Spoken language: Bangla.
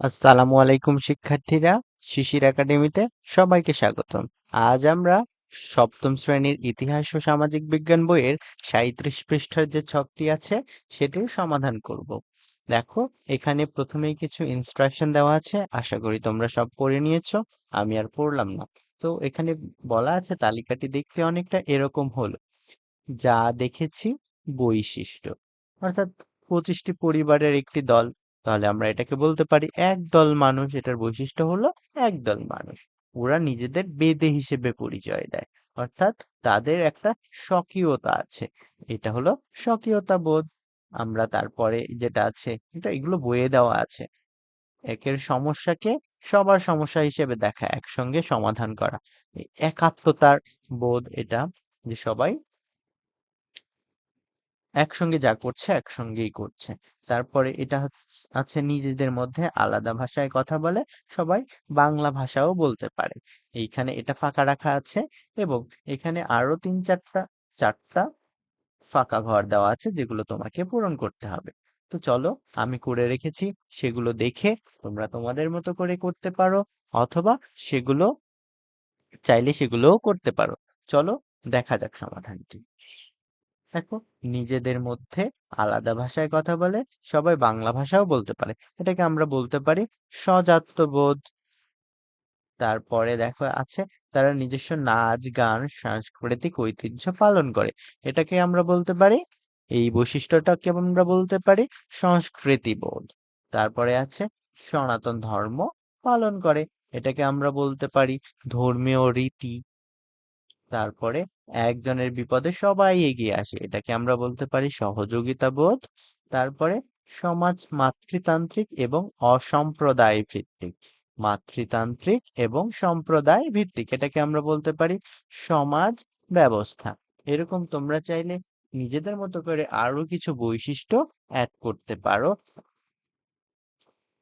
আসসালামু আলাইকুম, শিক্ষার্থীরা। শিশির একাডেমিতে সবাইকে স্বাগতম। আজ আমরা সপ্তম শ্রেণির ইতিহাস ও সামাজিক বিজ্ঞান বইয়ের সাঁইত্রিশ পৃষ্ঠার যে ছকটি আছে, সেটির সমাধান করব। দেখো, এখানে প্রথমেই কিছু ইনস্ট্রাকশন দেওয়া আছে। আশা করি তোমরা সব পড়ে নিয়েছো। আমি আর পড়লাম না। তো এখানে বলা আছে, তালিকাটি দেখতে অনেকটা এরকম হলো। যা দেখেছি বৈশিষ্ট্য। অর্থাৎ পঁচিশটি পরিবারের একটি দল। তাহলে আমরা এটাকে বলতে পারি একদল মানুষ, এটার বৈশিষ্ট্য হলো একদল মানুষ। ওরা নিজেদের বেদে হিসেবে পরিচয় দেয়, অর্থাৎ তাদের একটা স্বকীয়তা আছে। এটা হলো স্বকীয়তা বোধ আমরা তারপরে যেটা আছে, এটা এগুলো বয়ে দেওয়া আছে। একের সমস্যাকে সবার সমস্যা হিসেবে দেখা, একসঙ্গে সমাধান করা। একাত্মতার বোধ এটা যে সবাই একসঙ্গে যা করছে, একসঙ্গেই করছে। তারপরে এটা আছে নিজেদের মধ্যে আলাদা ভাষায় কথা বলে, সবাই বাংলা ভাষাও বলতে পারে। এইখানে এটা ফাঁকা রাখা আছে এবং এখানে আরও তিন চারটা চারটা ফাঁকা ঘর দেওয়া আছে যেগুলো তোমাকে পূরণ করতে হবে। তো চলো, আমি করে রেখেছি, সেগুলো দেখে তোমরা তোমাদের মতো করে করতে পারো অথবা সেগুলো, চাইলে সেগুলোও করতে পারো। চলো, দেখা যাক সমাধানটি। দেখো নিজেদের মধ্যে আলাদা ভাষায় কথা বলে সবাই বাংলা ভাষাও বলতে পারে। এটাকে আমরা বলতে পারি স্বজাত্যবোধ তারপরে দেখো আছে তারা নিজস্ব নাচ, গান, সাংস্কৃতিক ঐতিহ্য পালন করে। এটাকে আমরা বলতে পারি এই বৈশিষ্ট্যটাকে আমরা বলতে পারি সংস্কৃতি বোধ তারপরে আছে সনাতন ধর্ম পালন করে। এটাকে আমরা বলতে পারি ধর্মীয় রীতি। তারপরে একজনের বিপদে সবাই এগিয়ে আসে। এটাকে আমরা বলতে পারি সহযোগিতা বোধ তারপরে সমাজ মাতৃতান্ত্রিক এবং অসম্প্রদায় ভিত্তিক। মাতৃতান্ত্রিক এবং সম্প্রদায় ভিত্তিক, এটাকে আমরা বলতে পারি সমাজ ব্যবস্থা। এরকম তোমরা চাইলে নিজেদের মতো করে আরও কিছু বৈশিষ্ট্য অ্যাড করতে পারো।